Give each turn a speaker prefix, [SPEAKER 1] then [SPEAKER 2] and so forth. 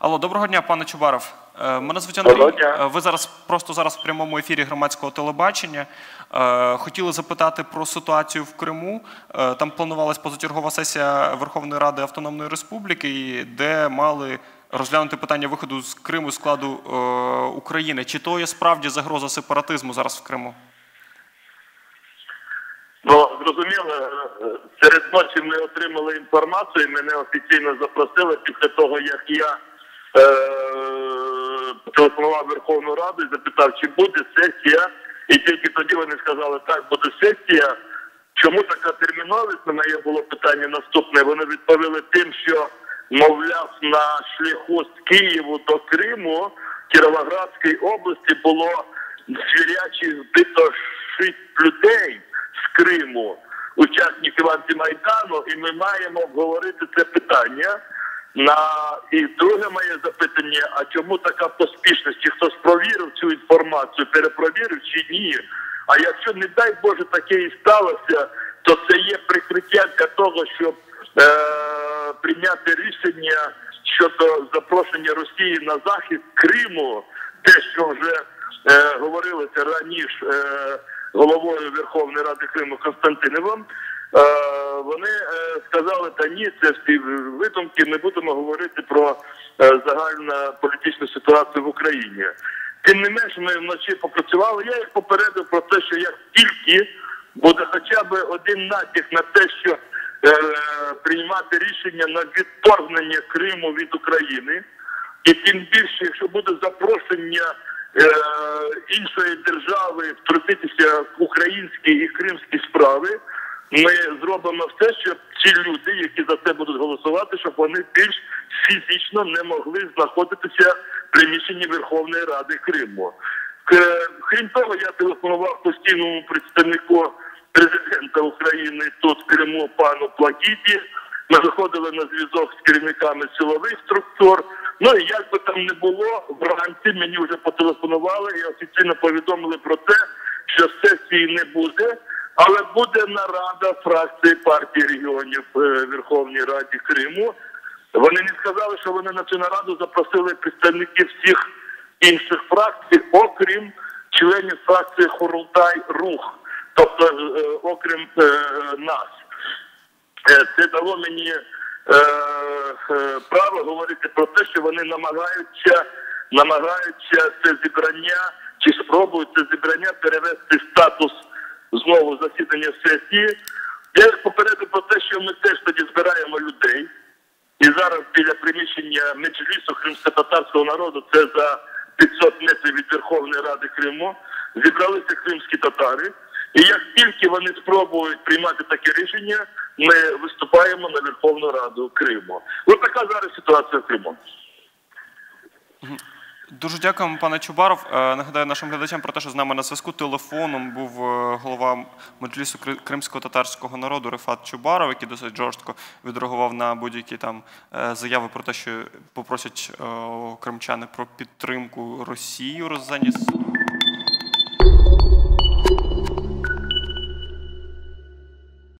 [SPEAKER 1] Алло, доброго дня, пане Чубаров. Е, Мене звуть Андрій. Е, Ви зараз просто зараз в прямому ефірі громадського телебачення. Е, Хотіли запитати про ситуацію в Криму. Там планувалась позачергова сесія Верховної Ради Автономної Республіки, де мали розглянути питання виходу з Криму з складу України. Чи то є справді загроза сепаратизму зараз в Криму?
[SPEAKER 2] Ну, зрозуміло, серед ночі ми отримали інформацію, мене офіційно запросили після того, як я телефонував Верховну Раду і запитав, чи буде сесія. І тільки тоді вони сказали, так, буде сесія. Чому така терміновість? На моє було питання наступне. Вони відповіли тим, що, мовляв, на шляху з Києву до Криму Кіровоградській області було звірячі збито шість людей з Криму, учасників антимайдану, і ми маємо обговорити це питання. На і друге моє запитання: а чому така поспішність? Чи хтось провірив цю інформацію, перепровірив чи ні? А якщо, не дай Боже, таке і сталося, то це є прикриття для того, щоб е, прийняти рішення щодо запрошення Росії на захід Криму, те, що вже е, говорилося раніше е, головою Верховної Ради Криму Константиновим. Е, вони е, сказали, та ні, це всі видумки, ми будемо говорити про е, загальну політичну ситуацію в Україні. Тим не менш, ми вночі попрацювали. Я їх попередив про те, що як тільки буде хоча б один натяк на те, що е, приймати рішення на відторгнення Криму від України, і тим більше, якщо буде запрошення е, іншої держави втрутитися в українські і кримські справи, ми зробимо все, щоб ці люди, які за це будуть голосувати, щоб вони більш фізично не могли знаходитися в приміщенні Верховної Ради Криму. Крім того, я телефонував постійному представнику президента України тут в Криму пану Плакіті. Ми виходили на зв'язок з керівниками силових структур. Ну і як би там не було, вранці мені вже потелефонували і офіційно повідомили про те, що сесії не буде, але буде нарада фракції партії регіонів е, Верховній Раді Криму. Вони не сказали, що вони на цю нараду запросили представників всіх інших фракцій, окрім членів фракції Хорултай Рух, тобто е, окрім е, нас. Е, Це дало мені право говорити про те, що вони намагаються, намагаються це зібрання чи спробують це зібрання перевести статус знову засідання сесії. Я попередив про те, що ми теж тоді збираємо людей. І зараз біля приміщення Меджлісу кримсько-татарського народу, це за 500 метрів від Верховної Ради Криму, зібралися кримські татари. І як тільки вони спробують приймати таке рішення, ми виступаємо на Верховну Раду Криму. Ось така зараз ситуація в Криму.
[SPEAKER 1] Дуже дякуємо, пане Чубаров. Е, Нагадаю нашим глядачам про те, що з нами на зв'язку телефоном був е, голова Меджлісу Кри- кримсько-татарського народу Рефат Чубаров, який досить жорстко відреагував на будь-які там е, заяви про те, що попросять кримчани про підтримку Росії у роззані